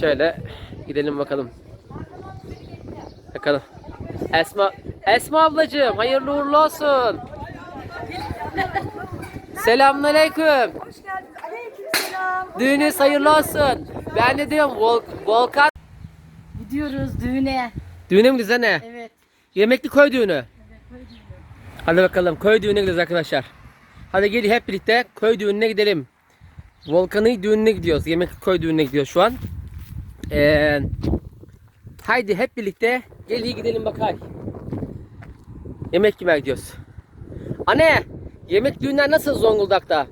Şöyle gidelim bakalım. Bakalım. Esma Esma ablacığım hayırlı uğurlu olsun. Selamünaleyküm. Hoş geldiniz. Aleykümselam. Düğünüz hayırlı olsun. Ben de diyorum Vol Volkan. Gidiyoruz düğüne. Düğüne mi gidiyoruz ne? Evet. Yemekli köy düğünü. Hadi bakalım köy düğününe gidiyoruz arkadaşlar. Hadi gelin hep birlikte köy düğününe gidelim. Volkan'ın düğününe gidiyoruz. Yemekli köy düğününe gidiyoruz şu an. Ee, haydi hep birlikte gelin gidelim bakay. Yemek yemeye gidiyoruz. Anne yemek düğünler nasıl Zonguldak'ta?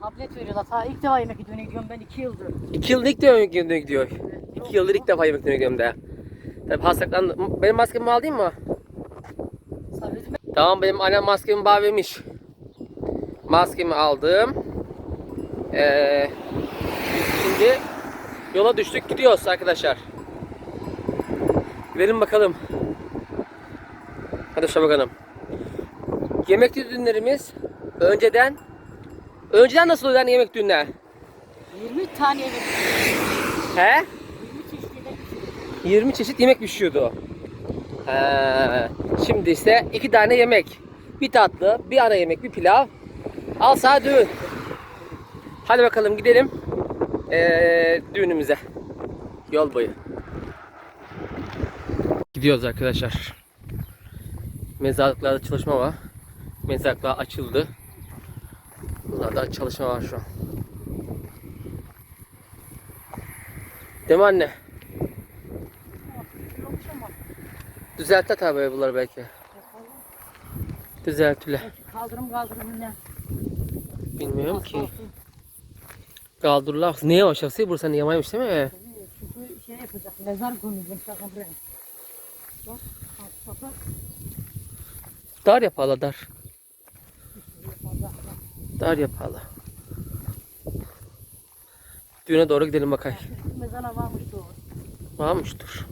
Tablet veriyorlar. Ta ilk defa yemek düğüne gidiyorum ben iki yıldır. İki yıldır ilk defa yemek düğününe gidiyor. İki yıldır ilk defa yemek düğününe gidiyorum da. Tabi hastalıklandım. Benim maskemi alayım mı? Sabretme. Tamam benim annem maskemi bana vermiş. Maskemi aldım. Ee, şimdi yola düştük gidiyoruz arkadaşlar. Verin bakalım. Hadi şuna bakalım. Yemek düğünlerimiz önceden önceden nasıl oluyor yani yemek düğünler? 20 tane yemek. He? 20 çeşit yemek. 20 çeşit yemek pişiyordu. Ee, şimdi ise iki tane yemek. Bir tatlı, bir ara yemek, bir pilav. Al sana düğün. Hadi bakalım gidelim ee, düğünümüze. Yol boyu. Gidiyoruz arkadaşlar. Mezarlıklarda çalışma var. Mezarlıklar açıldı. Bunlarda çalışma var şu an. Değil mi anne? Düzeltler tabi bunları belki. Düzeltiler. Kaldırım kaldırım ne? Bilmiyorum ki. Kaldırırlar. O şahsi? Burası niye yamaymış değil mi? Çünkü şey yapacak. Mezar koymayacağım. Şaka buraya. Bak. Bak. Bak. Dar yaparlar dar. Dar yaparlar. Düğüne doğru gidelim bakayım. Mezara. Varmıştır.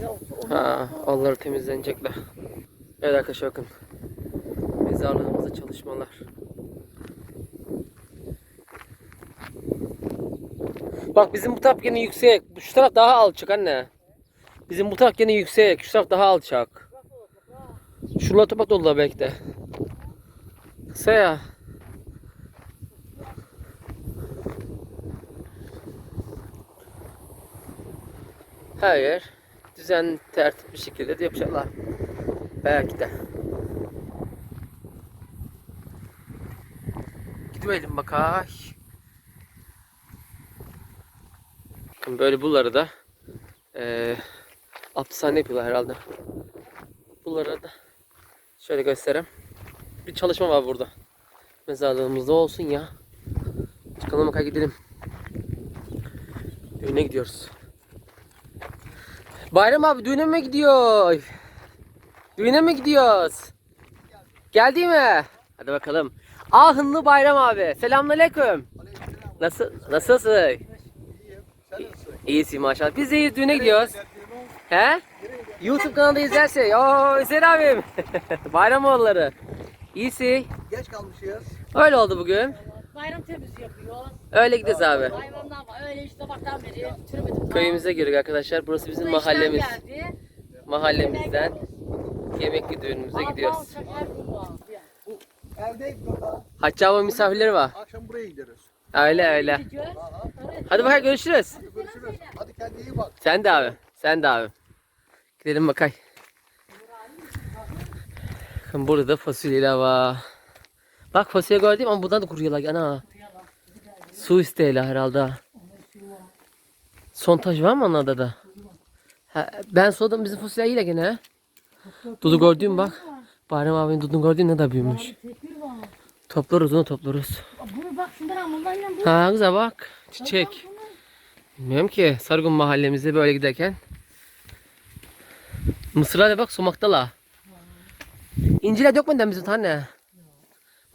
De oldu. Ha, onları temizlenecekler. Evet arkadaşlar bakın. Mezarlığımızda çalışmalar. Bak bizim bu taraf gene yüksek. Şu taraf daha alçak anne. Bizim bu taraf gene yüksek. Şu taraf daha alçak. Şuralar topak dolular belki de. Kısa ya. Her yer düzen tertip bir şekilde de yapacaklar. Belki de. Gidelim bakay. Bakın böyle bunları da eee hapishane yapıyorlar herhalde. Bunları da şöyle göstereyim. Bir çalışma var burada. Mezarlığımızda olsun ya. Çıkalım bakay gidelim. Düğüne gidiyoruz. Bayram abi düğüne mi gidiyor? Düğüne mi gidiyoruz? Geldi mi? Hadi bakalım. Ahınlı Bayram abi. Selamünaleyküm. Nasıl nasılsın? İyisin maşallah. Biz de iyiyiz düğüne gidiyoruz. He? YouTube kanalında izlerse. Oo Hüseyin abim. Bayramoğulları. İyisin. Geç kalmışız. Öyle oldu bugün. Bayram temizliği yapıyoruz. Öyle gideceğiz abi. Hayvandan var. Öyle işte sabahtan beri türemedim. Köyümüze girdik arkadaşlar. Burası bizim mahallemiz. Mahallemizden yemekli düğünümüze gidiyoruz. Evdeyiz baba. Hacı misafirleri var. Akşam buraya gideriz. Öyle öyle. Hadi bakalım görüşürüz. Görüşürüz. Hadi kendine iyi bak. Sen de abi. Sen de abi. Gidelim bakay. Burada da fasulyeler var. Bak fasulye gördüm ama buradan da kuruyorlar. Ana. Su isteğiyle herhalde. Sontaj var mı onlarda da? Ha, ben soğudum bizim fasulye iyi de gene. Dudu gördüğüm bak. Bayram abinin dudunu gördüğün ne da büyümüş. Toplarız onu toplarız. Bunu Ha güzel bak. Çiçek. Bilmiyorum ki Sargun mahallemizde böyle giderken. Mısırlar da bak somaktalar. İncirler dökmeden bizim tane.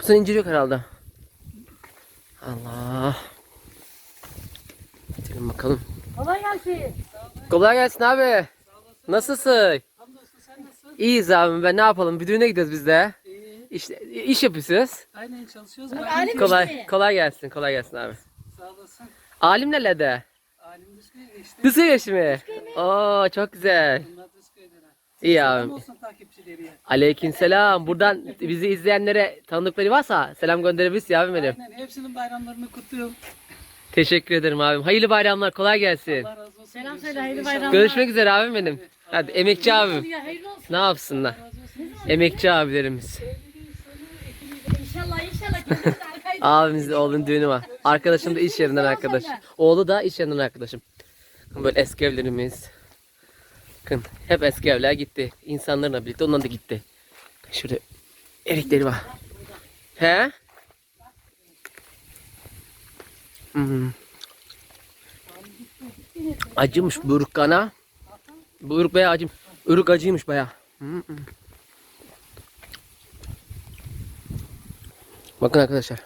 Bu sene incir yok herhalde. Allah. Gidelim bakalım. Kolay gelsin. Kolay gelsin abi. Nasılsın? İyiyiz abi ben ne yapalım bir düğüne gidiyoruz biz de. İşte iş yapıyorsunuz. Aynen çalışıyoruz. Alim alim- Kolay işte. kolay gelsin. Kolay gelsin abi. sağ olasın. Alim nerede? Alim geçti. Dışarı geçti mi? Oo çok güzel. Bunlar. İyi abi. olsun takipçileri. Aleykümselam. Buradan bizi izleyenlere tanıdıkları varsa selam gönderebilirsin abim benim. Aynen hepsinin bayramlarını kutluyorum. Teşekkür ederim abim. Hayırlı bayramlar. Kolay gelsin. Allah razı olsun. Selam söyle, hayırlı bayramlar. Görüşmek üzere abim benim. Hadi emekçi abim. Ya hayırlı olsun. Ne yapsınlar? Emekçi abilerimiz. İnşallah inşallah. Kendiniz arkayı Abimizin oğlunun düğünü var. Arkadaşım da iş yerinden arkadaş. Oğlu da iş yerinden arkadaşım. Böyle eski evlerimiz. Bakın hep eski evler gitti. İnsanlarla birlikte ondan da gitti. Şurada erikleri var. He? Hmm. Acımış buyruk kana. Buyruk bayağı acım. Ürük acıymış bayağı. Hmm. Bakın arkadaşlar.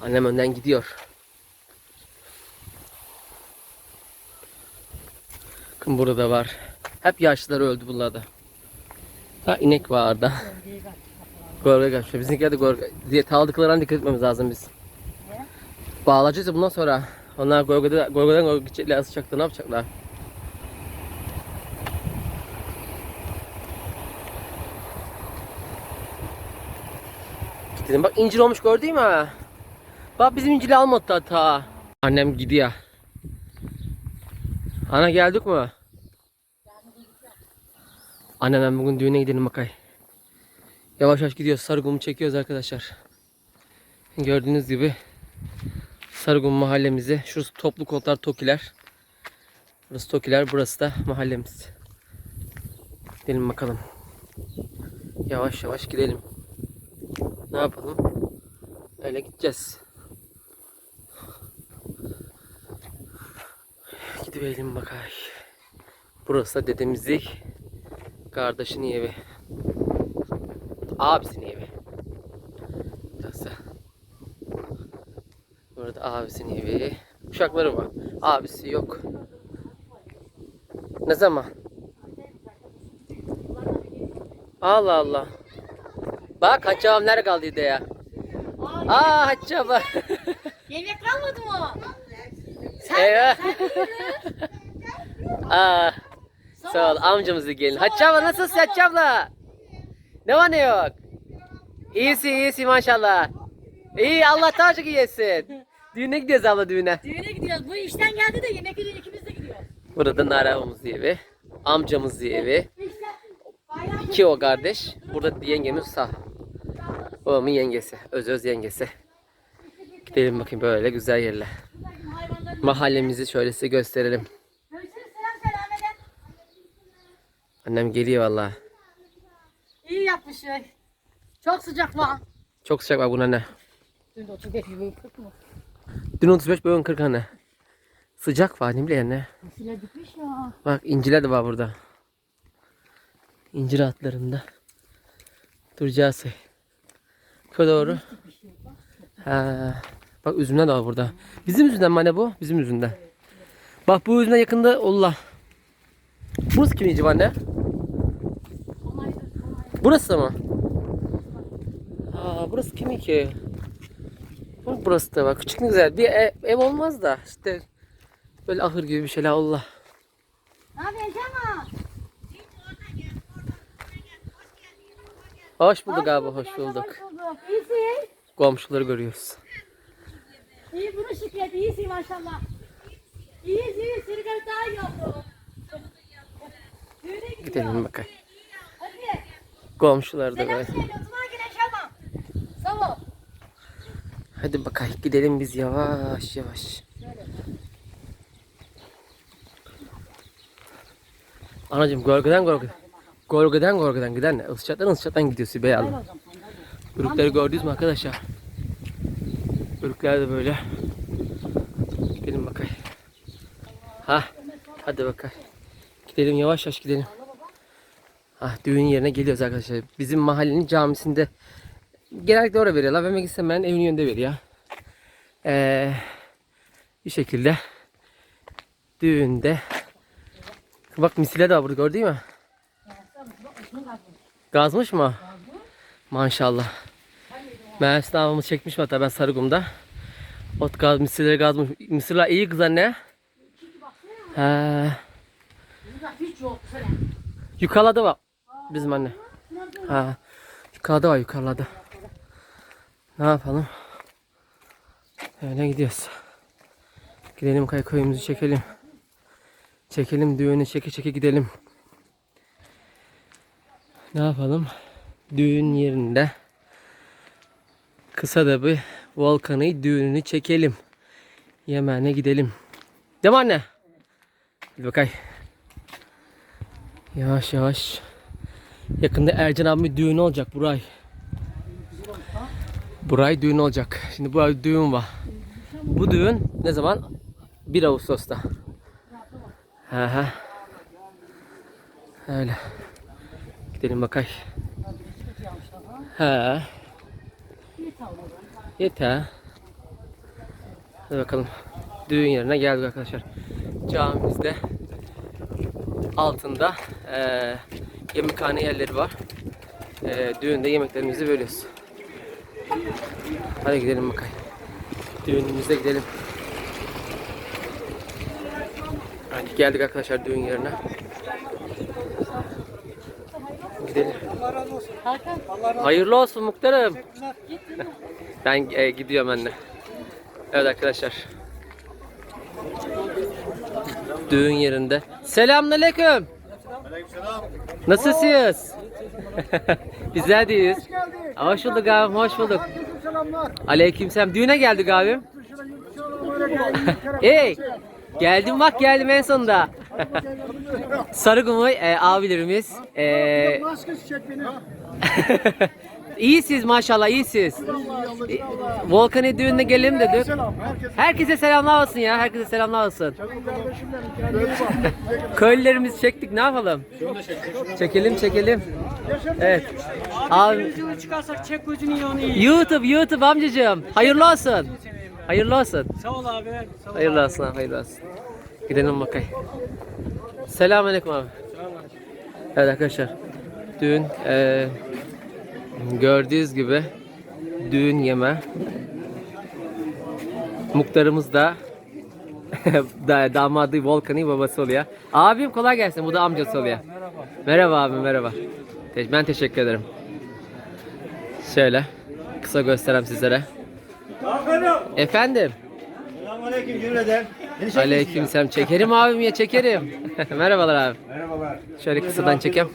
Annem önden gidiyor. Bakın burada var. Hep yaşlılar öldü bunlarda. Ha inek var orada. Gorga kaçmış. Bizimkiler de gorga. Diye taldıklarına dikkat etmemiz lazım biz. Bağlayacağız ya bundan sonra. Onlar gorgada, gorgadan gorga gidecekler asacaklar ne yapacaklar? Dedim bak incir olmuş gördün mü? Bak bizim inciri almadı ta. Annem gidiyor. Ana geldik mi? Annem ben bugün düğüne gidelim bakay. Yavaş yavaş gidiyoruz. Sarıgum'u çekiyoruz arkadaşlar. Gördüğünüz gibi Sarıgum mahallemizi. Şurası toplu konutlar Tokiler. Burası Tokiler. Burası da mahallemiz. Gidelim bakalım. Yavaş yavaş gidelim. Ne yapalım? Öyle gideceğiz. Gidelim bakay. Burası da dedemizin kardeşinin evi. Abisinin evi. Burası. Burada abisinin evi. Uşakları var. Abisi yok. Ne zaman? Allah Allah. Bak abim nerede kaldıydı ya? Aa Hacı abi. Yemek kalmadı mı? Eyvah. Aa, sağ ol amcamızı gelin. Hacı abla nasılsın Hacı abla? Ne var ne yok? İyisin iyisin maşallah. İyi Allah daha çok iyisin. Düğüne gidiyoruz abla düğüne. Düğüne gidiyoruz. Bu işten geldi de yemek için ikimiz de gidiyoruz. Burada Narabamız evi. Amcamız evi. İki o kardeş. Burada yengemiz sağ. Babamın yengesi. Öz öz yengesi. Gidelim bakayım böyle güzel hayvanların. Mahallemizi şöyle size gösterelim. Annem geliyor vallahi. İyi yapmış ya. Çok sıcak var. Çok sıcak var buna ne? Dün de 35 bugün 40 mı? Dün 35 bugün 40 anne. Sıcak var ne bileyim ne. Fasulye gitmiş ya. Bak inciler de var burada. İncir atlarında. Duracağız. Şöyle doğru. Ha. Bak üzümler de var burada. Bizim üzümden mi anne bu? Bizim üzümden. Bak bu üzümden yakında Allah. Burası kimin incir anne? Burası mı? Aa, burası kimin ki? Burası da bak küçük ne güzel. Bir ev, ev olmaz da işte böyle ahır gibi bir şeyler Allah. Ne yapıyorsun Cema? Hoş bulduk abi, hoş bulduk. İyisin. Komşuları görüyoruz. İyi bunu şükret. İyisin maşallah. İyiyiz iyiyiz. Seni kadar daha iyi oldu. Düğüne. Gidelim bakalım. Hadi. Komşular da Selam böyle. söyle. Oturma güneş ama. Sağ ol. Hadi bakalım gidelim biz yavaş yavaş. Anacığım gölgeden gölgeden. Gölgeden gölgeden giden ne? Isçattan ısçattan gidiyor Sibey Hanım. Ürükleri gördünüz mü arkadaşlar? Ürükler de böyle. Gidelim bakayım. Ha, hadi bakalım. Gidelim yavaş yavaş gidelim. Ha, düğün yerine geliyoruz arkadaşlar. Bizim mahallenin camisinde genellikle oraya veriyorlar. Gitsem ben evin yönünde veriyor. Ee, bir şekilde düğünde bak misile de var burada gördün mü? Gazmış mı? Maşallah. Mersin ablamız çekmiş mi hatta ben Sarıgum'da. Ot gaz, mısırları gazmış. Mısırlar iyi kız anne. He. Yukarıda var. Bizim anne. Ha. Yukarıda var yukarıda. Ne yapalım? Öyle gidiyoruz. Gidelim kay köyümüzü çekelim. Çekelim düğünü çeke çeke gidelim. Ne yapalım? Düğün yerinde kısa da bir volkanı düğününü çekelim. Yemeğine gidelim. Değil mi anne? Hadi bakayım. Yavaş yavaş. Yakında Ercan abi düğün olacak Buray. Buray düğün olacak. Şimdi bu düğün var. Bu düğün ne zaman? 1 Ağustos'ta. Hı. Öyle. Gidelim bakay. He. Yeter. Hadi bakalım. Düğün yerine geldik arkadaşlar. Camimizde altında eee yemekhane yerleri var. Eee düğünde yemeklerimizi veriyoruz. Hadi gidelim bakayım. Düğünümüzde gidelim. Hadi geldik arkadaşlar düğün yerine. Gidelim. Hakan. Hayırlı olsun muhtarım. Ben e, gidiyorum anne. Evet arkadaşlar. Düğün yerinde. Selamünaleyküm. Nasılsınız? Bizler deyiz. Hoş bulduk abim, hoş bulduk. Aleykümselam. Düğüne geldik abim. Hey, geldim bak geldim en sonunda. Sarıgumu e, abilerimiz. E, iyisiniz maşallah iyisiniz. E, Volkan'ı düğününe gelelim dedik. Herkese selamlar olsun ya. Herkese selamlar olsun. Köylülerimizi çektik ne yapalım? Çekelim çekelim. Evet. Abi Televizyona çıkarsak çek gözünü yanı iyi. YouTube YouTube amcacığım. Hayırlı olsun. Hayırlı olsun. Sağ ol abi. Sağ ol. Hayırlı olsun abi, hayırlı olsun. Gidelim bakayım. Selamünaleyküm abi. Evet arkadaşlar. Düğün eee gördüğünüz gibi düğün yeme. Muhtarımız da da damadı Volkan'ın babası oluyor. Abim kolay gelsin. Bu da amcası oluyor. Merhaba. Merhaba abi merhaba. Ben teşekkür ederim. Şöyle kısa göstereyim sizlere. Efendim. Selamünaleyküm cümleden. Beni Aleyküm selam. Çekerim abim ya çekerim. Merhabalar abi. Merhabalar. Şöyle kısadan çekeyim.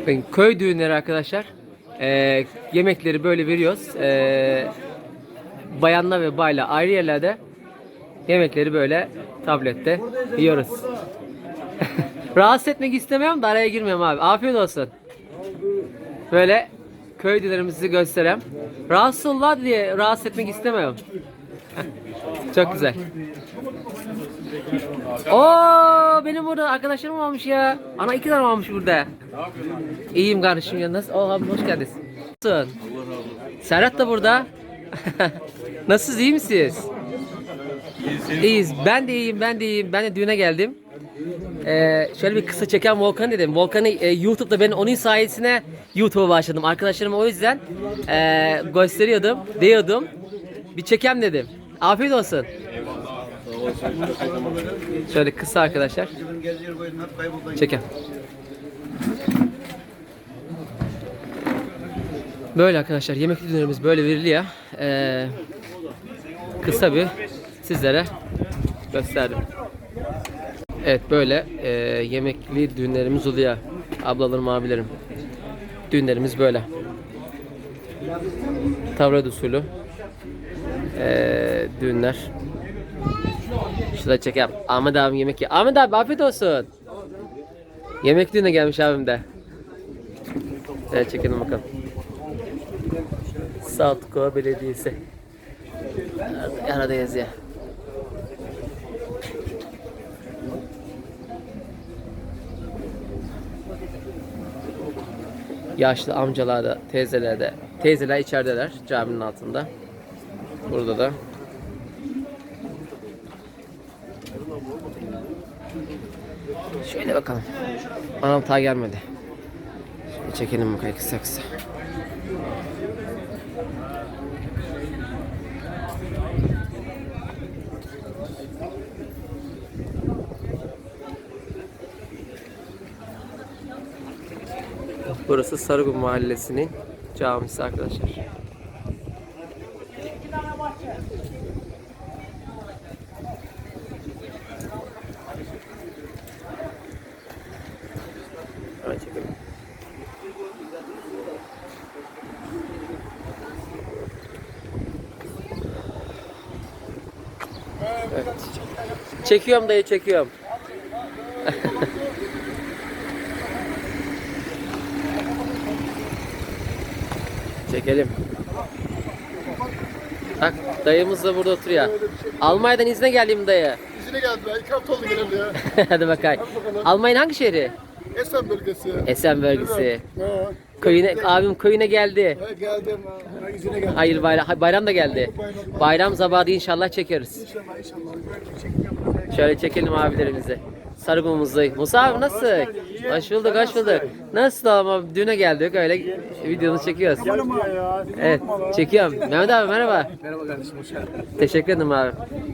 Bakın, köy düğünleri arkadaşlar. Ee, yemekleri böyle veriyoruz. Ee, bayanla ve bayla ayrı yerlerde yemekleri böyle tablette yiyoruz. Rahatsız etmek istemiyorum da araya girmiyorum abi. Afiyet olsun. Böyle köy düğünlerimizi göstereyim. Rahatsız diye rahatsız etmek istemiyorum. Çok güzel. Oo benim burada arkadaşlarım varmış ya. Ana iki tane varmış burada. İyiyim kardeşim ya nasıl? Oo abi hoş geldiniz. Nasılsın? Serhat da burada. Nasılsınız iyi misiniz? İyiyiz. Ben de iyiyim, ben de iyiyim. Ben de düğüne geldim. Ee, şöyle bir kısa çeken Volkan dedim. Volkan'ı e, YouTube'da ben onun sayesinde YouTube'a başladım. Arkadaşlarıma o yüzden e, gösteriyordum, diyordum. Bir çekem dedim. Afiyet olsun. Şöyle kısa arkadaşlar. Çekem. Böyle arkadaşlar yemekli dönerimiz böyle veriliyor. Ee, kısa bir sizlere gösterdim. Evet böyle e, yemekli düğünlerimiz oluyor. Ablalarım abilerim. Düğünlerimiz böyle. Tavrat usulü. E, düğünler. Şurada çekeyim. Ahmet abim yemek ye. Ahmet abi afiyet olsun. Yemek düğüne gelmiş abim de. Evet çekelim bakalım. Saltkova Belediyesi. Arada yazıyor. Yaşlı amcalar da, teyzeler de. Teyzeler içerideler caminin altında. Burada da. Şöyle bakalım. Anam ta gelmedi. Çekelim bakalım kısa kısa. Burası Sarıgül Mahallesi'nin camisi arkadaşlar. Evet, çekelim. Evet. Çekiyorum dayı çekiyorum. Çekelim. Bak dayımız da burada oturuyor. Almanya'dan izne geldim dayı. İzine geldi be. İki hafta oldu geleli ya. Hadi bakayım. Almanya'nın hangi şehri? Esen bölgesi. Esen bölgesi. Ha, Köyüne, abim köyüne geldi. ha, geldim. Ha, izine. Hayır bayram, bayram da geldi. Bayram zamanı inşallah çekeriz. İnşallah inşallah. Böyle çekim yapacağız. Şöyle çekelim abilerimizi. Sargımızı. Musa abi nasıl? Hoş bulduk, hoş bulduk. Nasıl ama düğüne geldik öyle videonu çekiyoruz. Evet, çekiyorum. Mehmet abi merhaba. Merhaba kardeşim hoş geldin. Teşekkür ederim abi.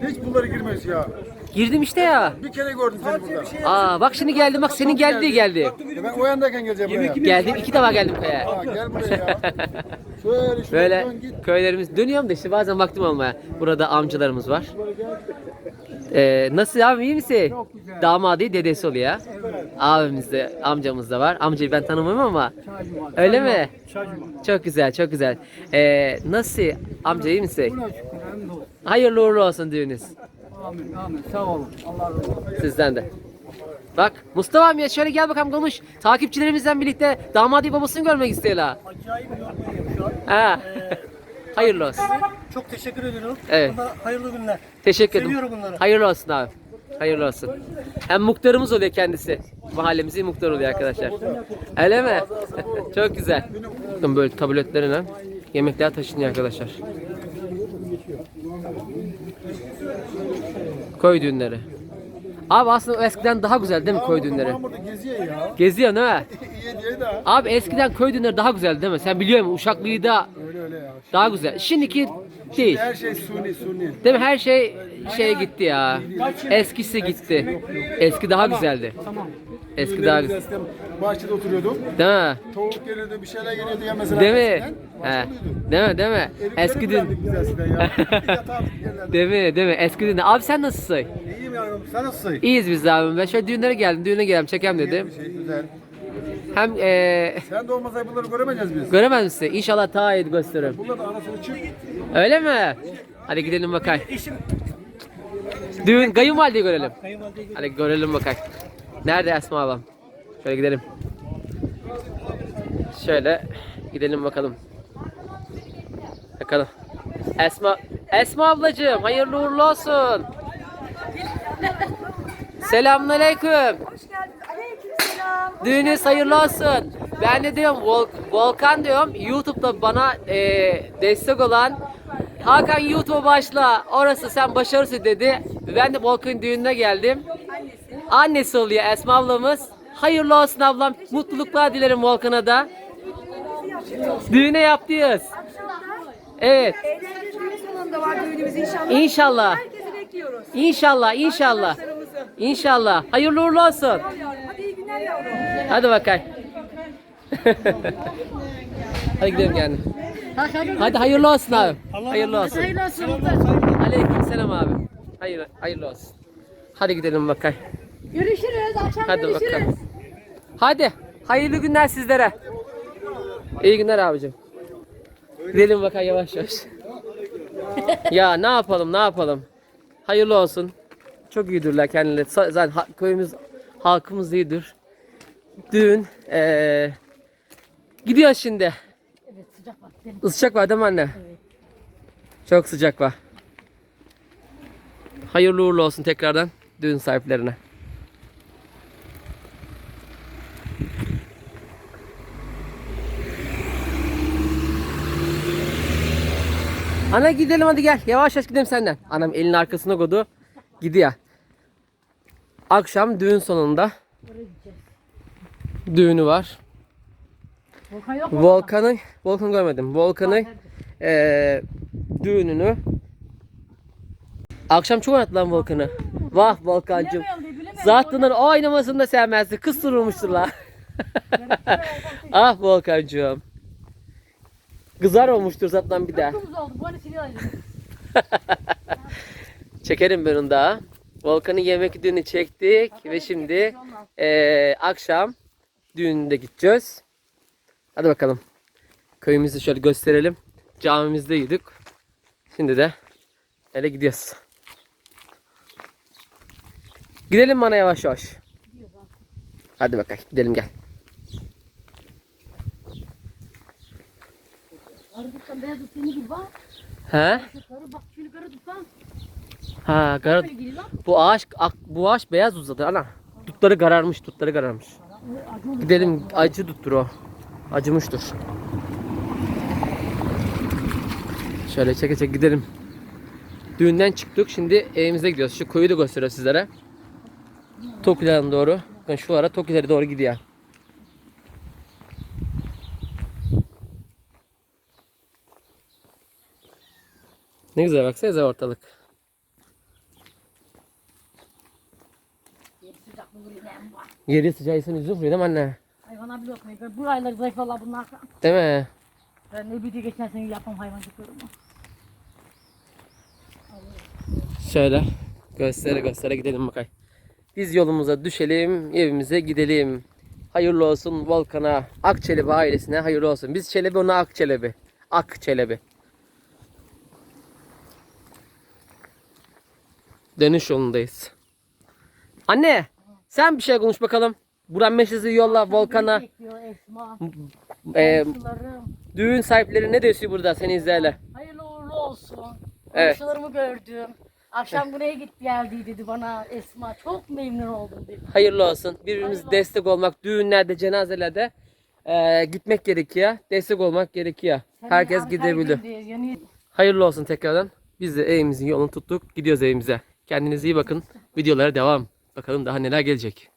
Hiç bunları girmez ya. Girdim işte ya. Bir kere gördüm seni burada. Aa bak şimdi geldim bak senin geldi geldi. Ya ben o yandayken geleceğim buraya. Geldim iki defa geldim kaya. Ha, gel buraya ya. Şöyle şöyle Böyle dön git. köylerimiz dönüyorum da işte bazen vaktim olmaya. Burada amcalarımız var. Ee, nasıl abi iyi misin? Damadı dedesi oluyor. Abimiz de amcamız da var. Amcayı ben tanımıyorum ama. Öyle mi? Çok güzel çok güzel. Ee, nasıl amca iyi misin? Hayırlı uğurlu olsun düğünüz. Amin amin sağ olun. Allah razı olsun. Sizden de. Bak Mustafa amca şöyle gel bakalım konuş. Takipçilerimizden birlikte damadı babasını görmek istiyorlar. Acayip geliyor şu an. Ha. Hayırlı olsun. Çok teşekkür ediyorum. Evet. Bunlar hayırlı günler. Teşekkür ederim. Seviyorum bunları. Hayırlı olsun abi. Hayırlı olsun. Hem muhtarımız oluyor kendisi. Mahallemizin muhtar oluyor arkadaşlar. Öyle mi? Çok güzel. Bakın böyle tabletlerine yemekler taşınıyor arkadaşlar. Koy düğünleri. Abi aslında eskiden daha güzel değil mi koy düğünleri? Burada geziyor ya. Geziyor değil mi? İyi diye de. Abi eskiden köy düğünleri daha güzel değil mi? Sen biliyor musun? Uşaklıyı da Öyle öyle ya. daha güzel. Şimdiki değil. Her şey suni suni. Değil mi? Her şey şeye gitti ya. Eskisi gitti. Eski daha güzeldi. Eski daha güzel. Eskiden bahçede oturuyordum. Değil mi? Tavuk geliyordu, bir şeyler geliyordu ya mesela. Değil mi? eskiden. He. Değil mi? Değil mi? Eskiden ya. Yatardık yerlerde. Değil mi? Değil mi? Eski dün. Abi sen nasılsın? İyiyim yavrum, sen nasılsın? İyiyiz biz de abim. Ben şöyle düğünlere geldim. Düğüne geldim. Çekem dedim. Şey güzel. Hem eee Sen de olmasa bunları göremeyeceğiz biz. göremez misin? İnşallah daha iyi gösteririm. Bunlar da anasını çık. Öyle mi? Hadi gidelim bakalım. Düğün kayınvalideyi görelim. Hadi görelim bakalım. Nerede Esma ablam? Şöyle gidelim. Şöyle gidelim bakalım. Bakalım. Esma Esma ablacığım hayırlı uğurlu olsun. Selamünaleyküm. Hoş geldiniz. Aleykümselam. Düğünüz hayırlı olsun. Ben de diyorum Vol- Volkan diyorum YouTube'da bana e, destek olan Hakan YouTube'a başla orası sen başarırsın dedi. Ben de Volkan'ın düğününe geldim. Annesi. Oluyor Esma ablamız. Hayırlı olsun ablam. Mutluluklar dilerim Volkan'a da. Düğüne yaptıyız. Evet. Eğlence düğün salonunda var düğünümüz inşallah. İnşallah. Herkesi bekliyoruz. İnşallah, inşallah. Hayırlı uğurlu olsun. Hadi iyi günler yavrum. Hadi gidelim yani. Hadi hayırlı olsun abi. Hayırlı olsun. Hayırlı olsun. Aleyküm selam abi. Hayır, hayırlı olsun. Hadi gidelim bakalım. Görüşürüz. Akşam Hadi görüşürüz. bakalım. Hadi. Hayırlı günler sizlere. İyi günler abicim. Gidelim bakalım yavaş yavaş. ya ne yapalım ne yapalım. Hayırlı olsun. Çok iyidirler kendileri. Zaten ha- köyümüz halkımız iyidir. Düğün eee gidiyor şimdi. Evet sıcak var. Sıcak var değil mi anne? Çok sıcak var. Hayırlı uğurlu olsun tekrardan düğün sahiplerine. Ana gidelim hadi gel. Yavaş yavaş gidelim senden. Anam elin arkasına koydu. Gidiyor. Akşam düğün sonunda. Düğünü var. Volkan yok mu? Volkan'ı, Volkan görmedim. Volkan'ı eee düğününü Akşam çok oynattı lan Volkan'ı. Vah Volkan'cığım. Zaten o oynamasını da sevmezdi. Kız sorulmuştur la. ah Volkan'cığım. Kızar olmuştur zaten bir daha. Kıpkırmızı oldu. Bu hani siliyor. Çekerim ben onu daha. Volkan'ın yemek düğünü çektik ve şimdi eee, akşam düğünde gideceğiz. Hadi bakalım. Köyümüzü şöyle gösterelim. Camimizde yedik. Şimdi de hele gidiyoruz. Gidelim bana yavaş yavaş. Hadi bakalım gidelim gel. Arı tutsan beyaz tut seni gibi bak. He? Karı bak şunu karı. Ha, gar Böyle geliyor lan. bu ağaç ak- bu ağaç beyaz uzadı ana. Dutları kararmış, dutları kararmış. Gidelim acı tuttur o. Acımıştır. Şöyle çeke çeke gidelim. Düğünden çıktık. Şimdi evimize gidiyoruz. Şu koyu da gösteriyor sizlere. Tokiler'e doğru. Bakın şu ara Tokiler'e doğru gidiyor. Ne güzel baksanıza ortalık. Geri sıcağı mi anne? Hayvana bile. Ben Bu aylar zayıf valla bunlar. Değil mi? Ben ne bildiği geçen sene yapmam hayvancıklarımı. Şöyle göstere göstere gidelim bakay. Biz yolumuza düşelim, evimize gidelim. Hayırlı olsun Volkan'a, Akçelebi ailesine hayırlı olsun. Biz Çelebi ona Akçelebi. Akçelebi. Dönüş yolundayız. Anne, sen bir şey konuş bakalım. Buran meşesi yolla Volkan'a. Komşularım. düğün sahipleri ne diyorsun burada seni izlerler? Hayırlı uğurlu olsun. Evet. Komşularımı gördüm. Akşam buraya git geldi dedi bana Esma. Çok memnun oldum dedi. Hayırlı olsun. Birbirimize destek olmak, düğünlerde, cenazelerde eee, gitmek gerekiyor. Destek olmak gerekiyor. Herkes Hani gidebilir. Yani Hayırlı olsun tekrardan. Biz de evimizin yolunu tuttuk. Gidiyoruz evimize. Kendinize iyi bakın. Videolara devam. Bakalım daha neler gelecek.